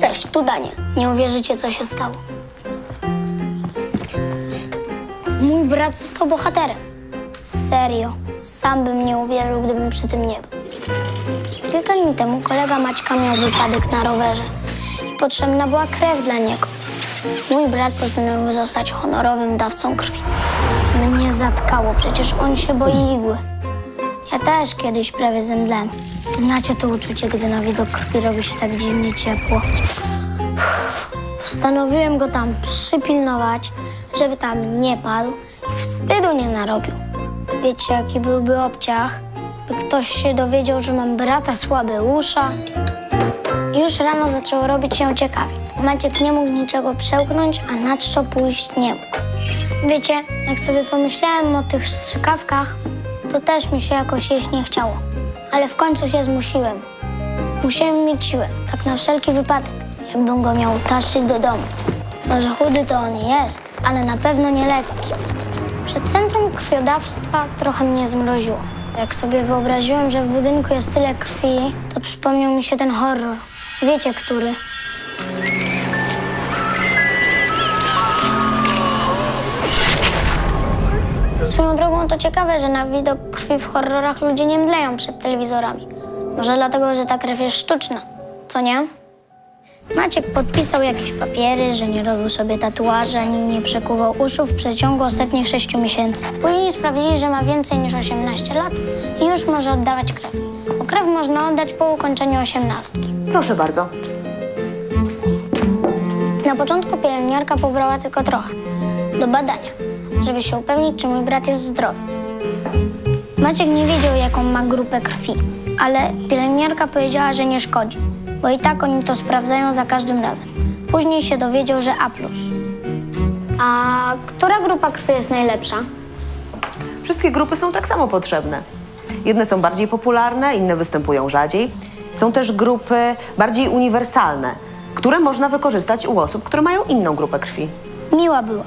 Cześć, tu Daniel. Nie uwierzycie, co się stało. Mój brat został bohaterem. Serio. Sam bym nie uwierzył, gdybym przy tym nie był. Kilka dni temu kolega Maćka miał wypadek na rowerze i potrzebna była krew dla niego. Mój brat postanowił zostać honorowym dawcą krwi. Mnie zatkało, przecież on się boi igły. Ja też kiedyś prawie zemdlałem. Znacie to uczucie, gdy na widok krwi robi się tak dziwnie ciepło. Postanowiłem go tam przypilnować, żeby tam nie padł i wstydu nie narobił. Wiecie, jaki byłby obciach, by ktoś się dowiedział, że mam brata Słabeusza? Już rano zaczęło robić się ciekawie. Maciek nie mógł niczego przełknąć, a na czczo pójść nie mógł. Wiecie, jak sobie pomyślałem o tych strzykawkach, to też mi się jakoś jeść nie chciało. Ale w końcu się zmusiłem. Musiałem mieć siłę, tak na wszelki wypadek, jakbym go miał taszyć do domu. Może chudy to on jest, ale na pewno nie lekki. Przed centrum krwiodawstwa trochę mnie zmroziło. Jak sobie wyobraziłem, że w budynku jest tyle krwi, to przypomniał mi się ten horror. Wiecie, który? Swoją drogą to ciekawe, że na widok krwi w horrorach ludzie nie mdleją przed telewizorami. Może dlatego, że ta krew jest sztuczna, co nie? Maciek podpisał jakieś papiery, że nie robił sobie tatuaży ani nie przekuwał uszu w przeciągu ostatnich sześciu miesięcy. Później sprawdzili, że ma więcej niż 18 lat i już może oddawać krew. Bo krew można oddać po ukończeniu osiemnastki. Proszę bardzo. Na początku pielęgniarka pobrała tylko trochę. Do badania, żeby się upewnić, czy mój brat jest zdrowy. Maciek nie wiedział, jaką ma grupę krwi, ale pielęgniarka powiedziała, że nie szkodzi, bo i tak oni to sprawdzają za każdym razem. Później się dowiedział, że A. A która grupa krwi jest najlepsza? Wszystkie grupy są tak samo potrzebne. Jedne są bardziej popularne, inne występują rzadziej. Są też grupy bardziej uniwersalne, które można wykorzystać u osób, które mają inną grupę krwi. Miła była,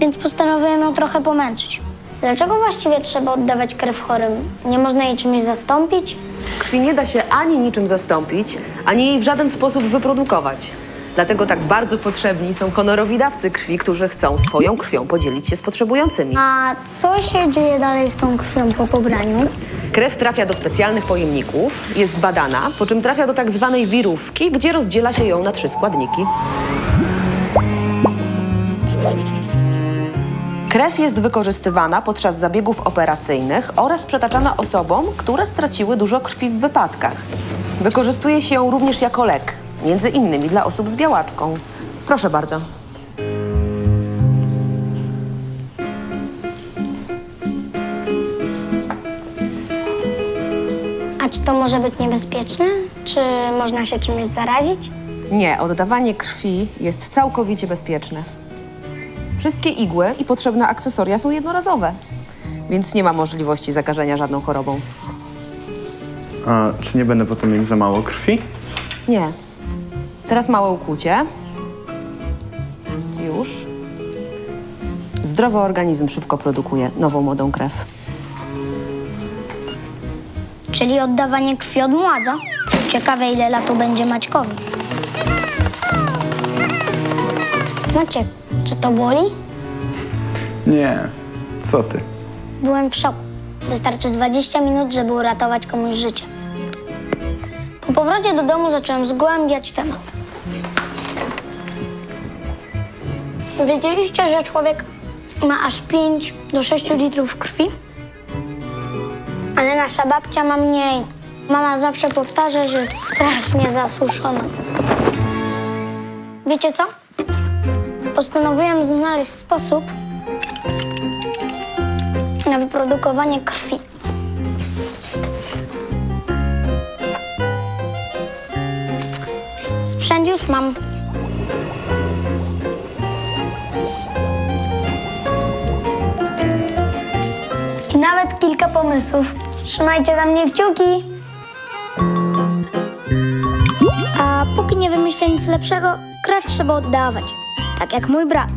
więc postanowiłem ją trochę pomęczyć. Dlaczego właściwie trzeba oddawać krew chorym? Nie można jej czymś zastąpić? Krwi nie da się ani niczym zastąpić, ani jej w żaden sposób wyprodukować. Dlatego tak bardzo potrzebni są honorowi dawcy krwi, którzy chcą swoją krwią podzielić się z potrzebującymi. A co się dzieje dalej z tą krwią po pobraniu? Krew trafia do specjalnych pojemników, jest badana, po czym trafia do tak zwanej wirówki, gdzie rozdziela się ją na trzy składniki. Krew jest wykorzystywana podczas zabiegów operacyjnych oraz przetaczana osobom, które straciły dużo krwi w wypadkach. Wykorzystuje się ją również jako lek, między innymi dla osób z białaczką. Proszę bardzo. A czy to może być niebezpieczne? Czy można się czymś zarazić? Nie, oddawanie krwi jest całkowicie bezpieczne. Wszystkie igły i potrzebne akcesoria są jednorazowe, więc nie ma możliwości zakażenia żadną chorobą. A czy nie będę potem mieć za mało krwi? Nie. Teraz małe ukłucie. Już. Zdrowy organizm szybko produkuje nową młodą krew. Czyli oddawanie krwi odmładza? Ciekawe, ile lat będzie Maćkowi. Maciek, czy to boli? Nie. Co ty? Byłem w szoku. Wystarczy 20 minut, żeby uratować komuś życie. Po powrocie do domu zacząłem zgłębiać temat. Wiedzieliście, że człowiek ma aż 5 do 6 litrów krwi? Ale nasza babcia ma mniej. Mama zawsze powtarza, że jest strasznie zasuszona. Wiecie co? Postanowiłem znaleźć sposób, na wyprodukowanie krwi. Sprzęt już mam. I nawet kilka pomysłów. Trzymajcie za mnie kciuki. A póki nie wymyślę nic lepszego, krew trzeba oddawać. Tak jak mój brat.